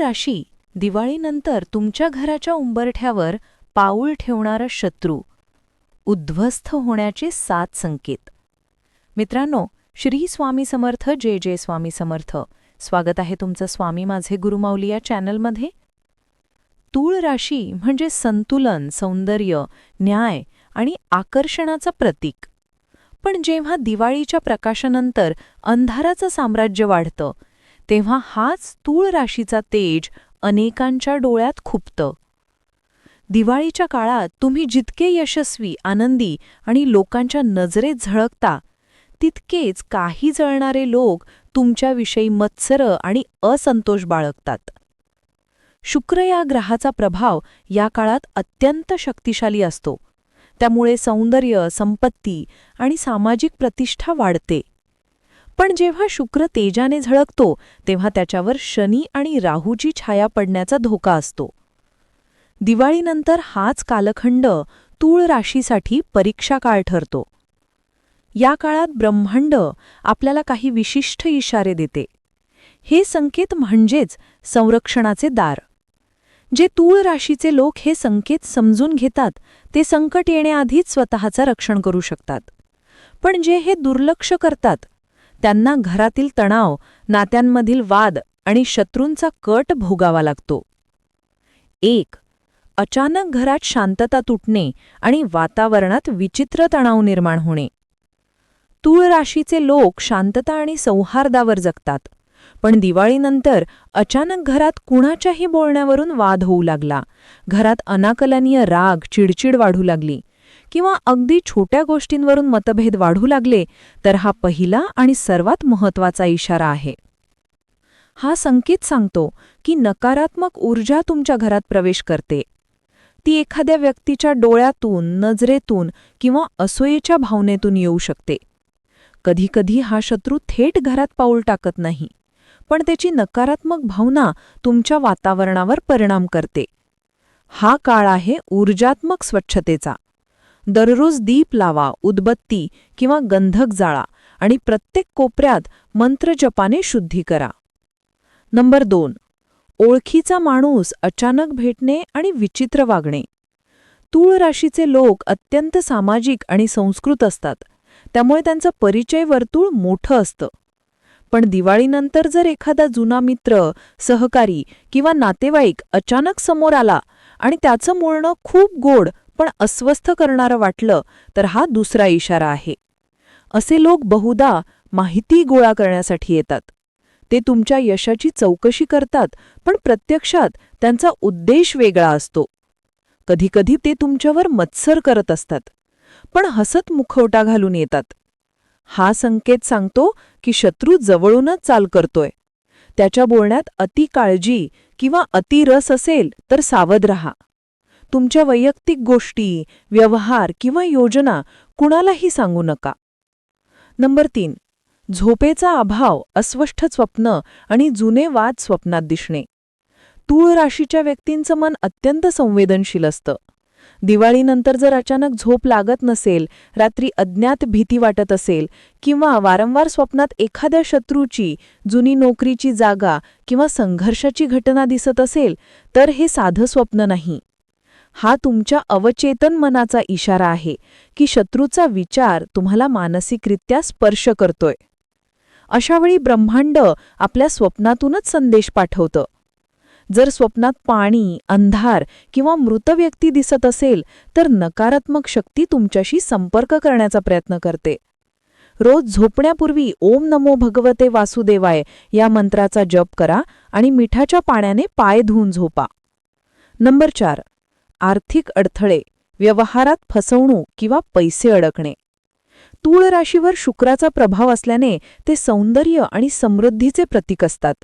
राशी दिवाळीनंतर तुमच्या घराच्या उंबरठ्यावर पाऊल ठेवणारा शत्रू उद्ध्वस्त होण्याचे सात संकेत. मित्रांनो श्री स्वामी समर्थ जय जय स्वामी समर्थ. स्वागत आहे तुमचं स्वामी माझे गुरुमाऊली या चॅनलमध्ये. तूळ राशी म्हणजे संतुलन सौंदर्य न्याय आणि आकर्षणाचं प्रतीक. पण जेव्हा दिवाळीच्या प्रकाशानंतर अंधाराचं साम्राज्य वाढतं तेव्हा हाच तूळ राशीचा तेज अनेकांच्या डोळ्यात खुपतं. दिवाळीच्या काळात तुम्ही जितके यशस्वी आनंदी आणि लोकांच्या नजरेत झळकता तितकेच काही जळणारे लोक तुमच्याविषयी मत्सर आणि असंतोष बाळगतात. शुक्र या ग्रहाचा प्रभाव या काळात अत्यंत शक्तिशाली असतो. त्यामुळे सौंदर्य संपत्ती आणि सामाजिक प्रतिष्ठा वाढते. पण जेव्हा शुक्र तेजाने झळकतो तेव्हा त्याच्यावर शनी आणि राहूची छाया पडण्याचा धोका असतो. दिवाळीनंतर हाच कालखंड तूळ राशीसाठी परीक्षा काळ ठरतो. या काळात ब्रह्मांड आपल्याला काही विशिष्ट इशारे देते. हे संकेत म्हणजेच संरक्षणाचे दार. जे तूळ राशीचे लोक हे संकेत समजून घेतात ते संकट येण्याआधीच स्वतःचं रक्षण करू शकतात. पण जे हे दुर्लक्ष करतात त्यांना घरातील तणाव नात्यांमधील वाद आणि शत्रूंचा कट भोगावा लागतो. एक अचानक घरात शांतता तुटणे आणि वातावरणात विचित्र तणाव निर्माण होणे. तूळ राशीचे लोक शांतता आणि सौहार्दावर जगतात पण दिवाळीनंतर अचानक घरात कुणाच्याही बोलण्यावरून वाद होऊ लागला. घरात अनाकलनीय राग चिडचिड वाढू लागली. किंवा अगदी छोट्या गोष्टींवरून मतभेद वाढू लागले तर हा पहिला आणि सर्वात महत्त्वाचा इशारा आहे. हा संकेत सांगतो की नकारात्मक ऊर्जा तुमच्या घरात प्रवेश करते. ती एखाद्या व्यक्तीच्या डोळ्यातून नजरेतून किंवा असोयेच्या भावनेतून येऊ शकते. कधीकधी हा शत्रू थेट घरात पाऊल टाकत नाही पण त्याची नकारात्मक भावना तुमच्या वातावरणावर परिणाम करते. हा काळ आहे ऊर्जात्मक स्वच्छतेचा. दररोज दीप लावा उदबत्ती किंवा गंधक जाळा आणि प्रत्येक कोपऱ्यात मंत्रजपाने शुद्धी करा. नंबर दोन. ओळखीचा माणूस अचानक भेटणे आणि विचित्र वागणे. तूळ राशीचे लोक अत्यंत सामाजिक आणि संस्कृत असतात. त्यामुळे त्यांचं परिचय वर्तुळ मोठं असतं. पण दिवाळीनंतर जर एखादा जुना मित्र सहकारी किंवा नातेवाईक अचानक समोर आला आणि त्याचं बोलणं खूप गोड पण अस्वस्थ करणारं वाटलं तर हा दुसरा इशारा आहे. असे लोक बहुधा माहिती गोळा करण्यासाठी येतात. ते तुमच्या यशाची चौकशी करतात पण प्रत्यक्षात त्यांचा उद्देश वेगळा असतो. कधीकधी ते तुमच्यावर मत्सर करत असतात पण हसत मुखवटा घालून येतात. हा संकेत सांगतो की शत्रू जवळूनच चाल करतोय. त्याच्या बोलण्यात अति काळजी किंवा अतिरस असेल तर सावध रहा. तुमच्या वैयक्तिक गोष्टी व्यवहार किंवा योजना कुणालाही सांगू नका. नंबर तीन झोपेचा अभाव अस्वस्थ स्वप्न आणि जुने वाद स्वप्नात दिसणे. तूळ राशीच्या व्यक्तींचं मन अत्यंत संवेदनशील असतं. दिवाळीनंतर जर अचानक झोप लागत नसेल रात्री अज्ञात भीती वाटत असेल किंवा वारंवार स्वप्नात एखाद्या शत्रूची जुनी नोकरीची जागा किंवा संघर्षाची घटना दिसत असेल तर हे साधं स्वप्न नाही. हा तुमच्या अवचेतन मनाचा इशारा आहे की शत्रूचा विचार तुम्हाला मानसिकरित्या स्पर्श करतोय. अशावेळी ब्रह्मांड आपल्या स्वप्नातूनच संदेश पाठवतं. जर स्वप्नात पाणी अंधार किंवा मृत व्यक्ती दिसत असेल तर नकारात्मक शक्ती तुमच्याशी संपर्क करण्याचा प्रयत्न करते. रोज झोपण्यापूर्वी ओम नमो भगवते वासुदेवाय या मंत्राचा जप करा आणि मिठाच्या पाण्याने पाय धुवून झोपा. नंबर चार. आर्थिक अडथळे व्यवहारात फसवणूक किंवा पैसे अडकणे. तूळ राशीवर शुक्राचा प्रभाव असल्याने ते सौंदर्य आणि समृद्धीचे प्रतीक असतात.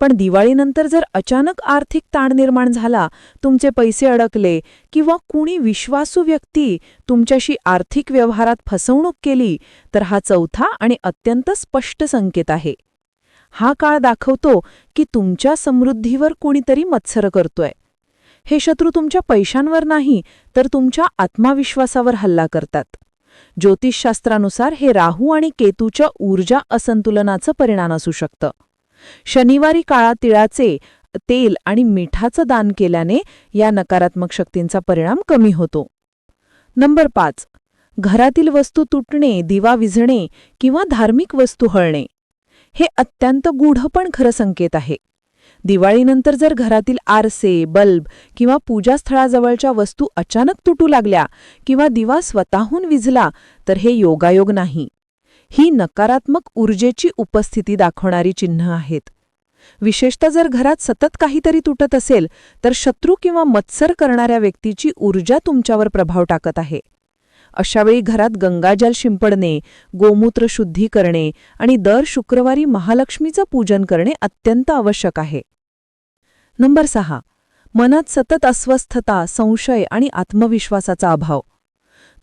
पण दिवाळीनंतर जर अचानक आर्थिक ताण निर्माण झाला तुमचे पैसे अडकले किंवा कुणी विश्वासू व्यक्ती तुमच्याशी आर्थिक व्यवहारात फसवणूक केली तर हा चौथा आणि अत्यंत स्पष्ट संकेत आहे. हा काळ दाखवतो की तुमच्या समृद्धीवर कुणीतरी मत्सर करतोय. हे शत्रू तुमच्या पैशांवर नाही तर तुमच्या आत्मविश्वासावर हल्ला करतात. ज्योतिषशास्त्रानुसार हे राहू आणि केतूच्या ऊर्जा असंतुलनाचं परिणाम असू शकतं. शनिवारी काळा तिळाचे तेल आणि मिठाचं दान केल्याने या नकारात्मक शक्तींचा परिणाम कमी होतो. नंबर पाच. घरातील वस्तू तुटणे दिवा विझणे किंवा धार्मिक वस्तू हळणे. हे अत्यंत गूढ पण खरं संकेत आहे. दिवाळीनंतर जर घरातील आरसे बल्ब किंवा पूजास्थळाजवळच्या वस्तू अचानक तुटू लागल्या किंवा दिवा स्वतःहून विझला तर हे योगायोग नाही. ही नकारात्मक ऊर्जेची उपस्थिती दाखवणारी चिन्ह आहेत. विशेषतः जर घरात सतत काहीतरी तुटत असेल तर शत्रू किंवा मत्सर करणाऱ्या व्यक्तीची ऊर्जा तुमच्यावर प्रभाव टाकत आहे. अशावेळी घरात गंगाजल शिंपडणे गोमूत्र शुद्धी करणे आणि दर शुक्रवारी महालक्ष्मीचं पूजन करणे अत्यंत आवश्यक आहे. नंबर सहा. मनात सतत अस्वस्थता संशय आणि आत्मविश्वासाचा अभाव.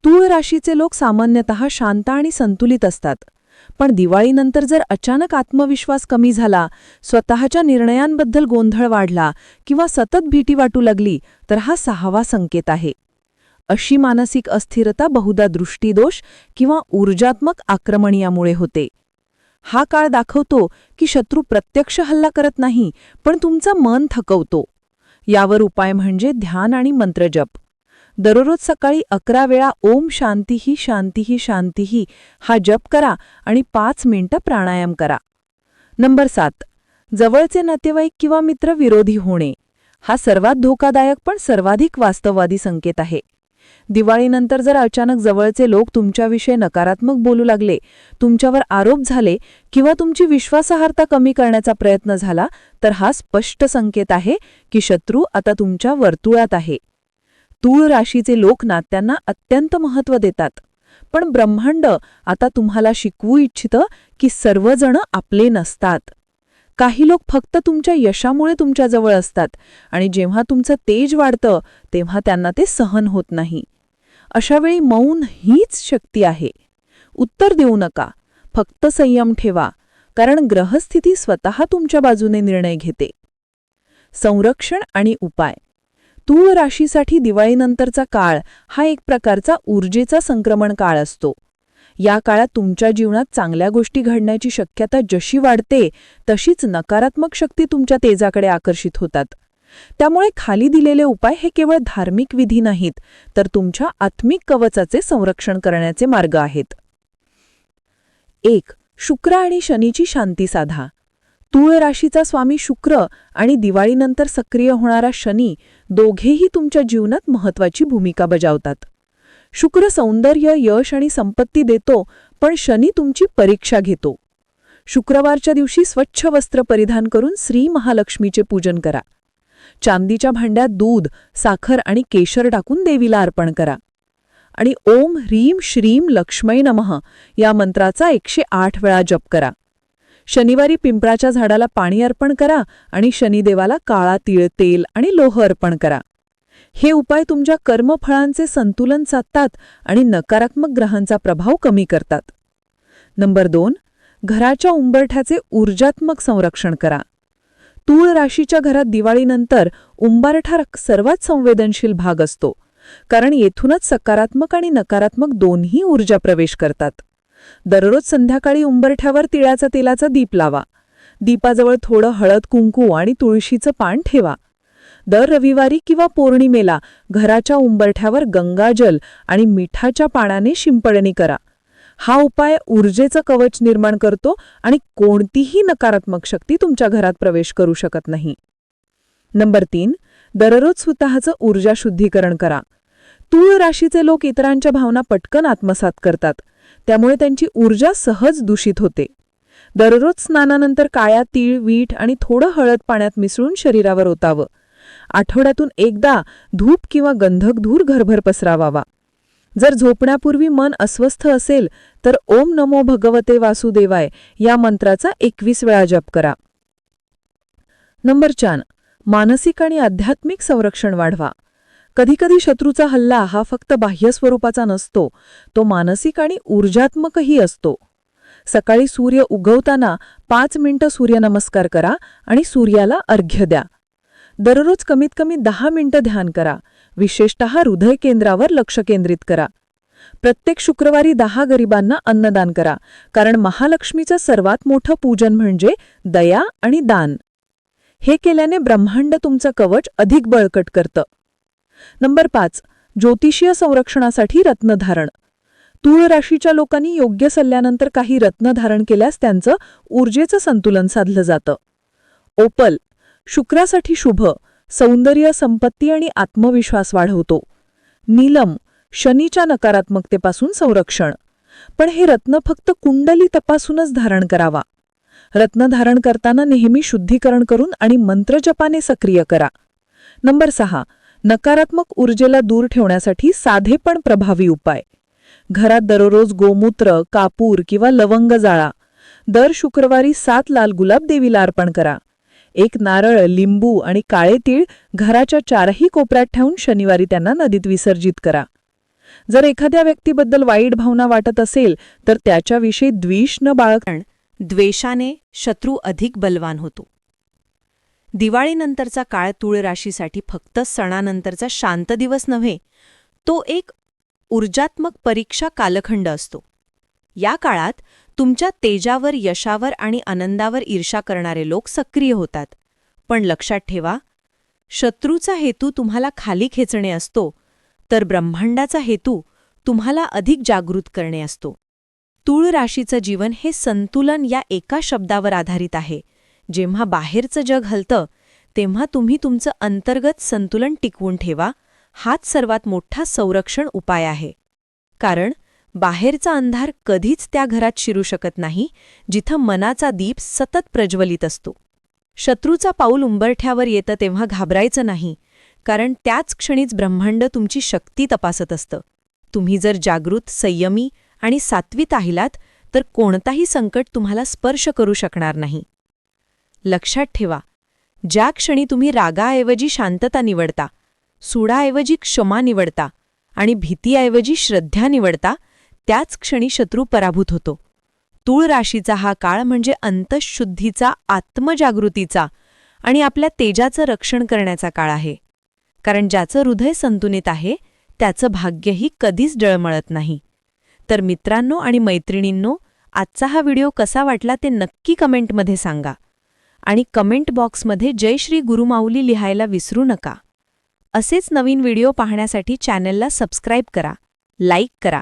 तूळ राशीचे लोक सामान्यतः शांत आणि संतुलित असतात. पण दिवाळीनंतर जर अचानक आत्मविश्वास कमी झाला स्वतःच्या निर्णयांबद्दल गोंधळ वाढला किंवा सतत भीती वाटू लागली तर हा सहावा संकेत आहे. अशी मानसिक अस्थिरता बहुधा दृष्टीदोष किंवा ऊर्जात्मक आक्रमण यामुळे होते. हा काळ दाखवतो की शत्रू प्रत्यक्ष हल्ला करत नाही पण तुमचं मन थकवतो. यावर उपाय म्हणजे ध्यान आणि मंत्रजप दररोज सकाळी अकरा वेळा ओम शांतीही शांतीही शांतीही हा जप करा आणि पाच मिनिटं प्राणायाम करा. नंबर सात. जवळचे नातेवाईक किंवा मित्र विरोधी होणे. हा सर्वात धोकादायक पण सर्वाधिक वास्तववादी संकेत आहे. दिवाळीनंतर जर अचानक जवळचे लोक तुमच्याविषयी नकारात्मक बोलू लागले तुमच्यावर आरोप झाले किंवा तुमची विश्वासार्हता कमी करण्याचा प्रयत्न झाला तर हा स्पष्ट संकेत आहे की शत्रू आता तुमच्या वर्तुळात आहे. तूळ राशीचे लोक नात्यांना अत्यंत महत्त्व देतात. पण ब्रह्मांड आता तुम्हाला शिकवू इच्छितं की सर्वजण आपले नसतात. काही लोक फक्त तुमच्या यशामुळे तुमच्याजवळ असतात आणि जेव्हा तुमचं तेज वाढतं तेव्हा त्यांना ते सहन होत नाही. अशावेळी मौन हीच शक्ती आहे. उत्तर देऊ नका. फक्त संयम ठेवा कारण ग्रहस्थिती स्वतः तुमच्या बाजूने निर्णय घेते. संरक्षण आणि उपाय. तूळ राशीसाठी दिवाळीनंतरचा काळ हा एक प्रकारचा ऊर्जेचा संक्रमण काळ असतो. या काळात तुमच्या जीवनात चांगल्या गोष्टी घडण्याची शक्यता जशी वाढते तशीच नकारात्मक शक्ती तुमच्या तेजाकडे आकर्षित होतात. त्यामुळे खाली दिलेले उपाय हे केवळ धार्मिक विधी नाहीत तर तुमच्या आत्मिक कवचाचे संरक्षण करण्याचे मार्ग आहेत. एक शुक्र आणि शनीची शांती साधा. तूळ राशीचा स्वामी शुक्र आणि दिवाळीनंतर सक्रिय होणारा शनी दोघेही तुमच्या जीवनात महत्वाची भूमिका बजावतात. शुक्र सौंदर्य यश आणि संपत्ती देतो पण शनी तुमची परीक्षा घेतो. शुक्रवारच्या दिवशी स्वच्छ वस्त्र परिधान करून श्री महालक्ष्मीचे पूजन करा. चांदीच्या भांड्यात दूध साखर आणि केशर टाकून देवीला अर्पण करा. आणि ओम ह्रीम श्रीम लक्ष्मय नमः या मंत्राचा एकशे आठ वेळा जप करा. शनिवारी पिंपळाच्या झाडाला पाणी अर्पण करा आणि शनिदेवाला काळा तीळ तेल आणि लोह अर्पण करा. हे उपाय तुमच्या कर्मफळांचे संतुलन साधतात आणि नकारात्मक ग्रहांचा प्रभाव कमी करतात. नंबर दोन घराच्या उंबरठ्याचे ऊर्जात्मक संरक्षण करा. तूळ राशीच्या घरात दिवाळीनंतर उंबरठा सर्वात संवेदनशील भाग असतो कारण येथूनच सकारात्मक आणि नकारात्मक दोन्ही ऊर्जा प्रवेश करतात. दररोज संध्याकाळी उंबरठ्यावर तिळाचा तेलाचा दीप लावा. दीपाजवळ थोडं हळद कुंकू आणि तुळशीचं पान ठेवा. दर रविवारी किंवा पौर्णिमेला घराच्या उंबरठ्यावर गंगाजल आणि मिठाच्या पाण्याने शिंपडणी करा. हा उपाय ऊर्जेचं कवच निर्माण करतो आणि कोणतीही नकारात्मक शक्ती तुमच्या घरात प्रवेश करू शकत नाही. नंबर तीन दररोज स्वतःचं ऊर्जा शुद्धीकरण करा. तूळ राशीचे लोक इतरांच्या भावना पटकन आत्मसात करतात. त्यामुळे त्यांची ऊर्जा सहज दूषित होते. दररोज स्नानानंतर काळ्या तीळ वीट आणि थोडं हळद पाण्यात मिसळून शरीरावर ओतावं. आठवड्यातून एकदा धूप किंवा गंधक धूर घरभर पसरावावा. जर झोपण्यापूर्वी मन अस्वस्थ असेल तर ओम नमो भगवते वासुदेवाय या मंत्राचा एकवीस वेळा जप करा. नंबर चार मानसिक आणि आध्यात्मिक संरक्षण वाढवा. कधीकधी शत्रूचा हल्ला हा फक्त बाह्य स्वरूपाचा नसतो तो मानसिक आणि ऊर्जात्मकही असतो. सकाळी सूर्य उगवताना पाच मिनिटं सूर्यनमस्कार करा आणि सूर्याला अर्घ्य द्या. दररोज कमीत कमी दहा मिनिटं ध्यान करा. विशेषतः हृदय केंद्रावर लक्ष केंद्रित करा. प्रत्येक शुक्रवारी दहा गरिबांना अन्नदान करा. कारण महालक्ष्मीचं सर्वात मोठं पूजन म्हणजे दया आणि दान. हे केल्याने ब्रह्मांड तुमचं कवच अधिक बळकट करतं. नंबर पाच ज्योतिषीय संरक्षणासाठी रत्नधारण तूळ राशीच्या लोकांनी योग्य सल्ल्यानंतर काही रत्न धारण केल्यास त्यांचं ऊर्जेचं संतुलन साधलं जातं. ओपल शुक्रासाठी शुभ सौंदर्य संपत्ती आणि आत्मविश्वास वाढवतो. नीलम शनीच्या नकारात्मकतेपासून संरक्षण. पण हे रत्न फक्त कुंडली तपासूनच धारण करावा. रत्न धारण करताना नेहमी शुद्धीकरण करून आणि मंत्रजपाने सक्रिय करा. नंबर सहा नकारात्मक ऊर्जेला दूर ठेवण्यासाठी साधे पण प्रभावी उपाय. घरात दररोज गोमूत्र कापूर किंवा लवंग जाळा. दर शुक्रवारी सात लाल गुलाब देवीला अर्पण करा. एक नारळ लिंबू आणि काळे तीळ घराच्या चारही कोपऱ्यात ठेवून शनिवारी त्यांना नदीत विसर्जित करा. जर एखाद्या व्यक्तीबद्दल वाईट भावना वाटत असेल तर त्याच्याविषयी द्वेष न बाळग द्वेषाने शत्रू अधिक बलवान होतो. दिवाळीनंतरचा काळ तुळ राशीसाठी फक्त सणानंतरचा शांत दिवस नव्हे तो एक ऊर्जात्मक परीक्षा कालखंड असतो. या काळात तुमच्या तेजावर यशावर आणि आनंदावर ईर्षा करणारे लोक सक्रिय होतात. पण लक्षात ठेवा शत्रूचा हेतू तुम्हाला खाली खेचणे असतो तर ब्रह्मांडाचा हेतू तुम्हाला अधिक जागृत करणे असतो. तूळ राशीचं जीवन हे संतुलन या एका शब्दावर आधारित आहे. जेव्हा बाहेरचं जग हलतं तेव्हा तुम्ही तुमचं अंतर्गत संतुलन टिकवून ठेवा. हाच सर्वात मोठा संरक्षण उपाय आहे. कारण बाहेरचा अंधार कधीच त्या घरात शिरू शकत नाही जिथं मनाचा दीप सतत प्रज्वलित असतो. शत्रूचा पाऊल उंबरठ्यावर येतं तेव्हा घाबरायचं नाही कारण त्याच क्षणीच ब्रह्मांड तुमची शक्ती तपासत असतं. तुम्ही जर जागृत संयमी आणि सात्विक आहिलात तर कोणताही संकट तुम्हाला स्पर्श करू शकणार नाही. लक्षात ठेवा ज्या क्षणी तुम्ही रागाऐवजी शांतता निवडता सुडाऐवजी क्षमा निवडता आणि भीतीऐवजी श्रद्धा निवडता त्याच क्षणी शत्रू पराभूत होतो. तूळ राशीचा हा काळ म्हणजे अंतःशुद्धीचा आत्मजागृतीचा आणि आपल्या तेजाचं रक्षण करण्याचा काळ आहे. कारण ज्याचं हृदय संतुलित आहे त्याचं भाग्यही कधीच डळमळत नाही. तर मित्रांनो आणि मैत्रिणींनो आजचा हा व्हिडिओ कसा वाटला ते नक्की कमेंटमध्ये सांगा. आणि कमेंट बॉक्समध्ये जय श्री गुरुमाऊली लिहायला विसरू नका. असेच नवीन व्हिडिओ पाहण्यासाठी चॅनलला सबस्क्राईब करा लाईक करा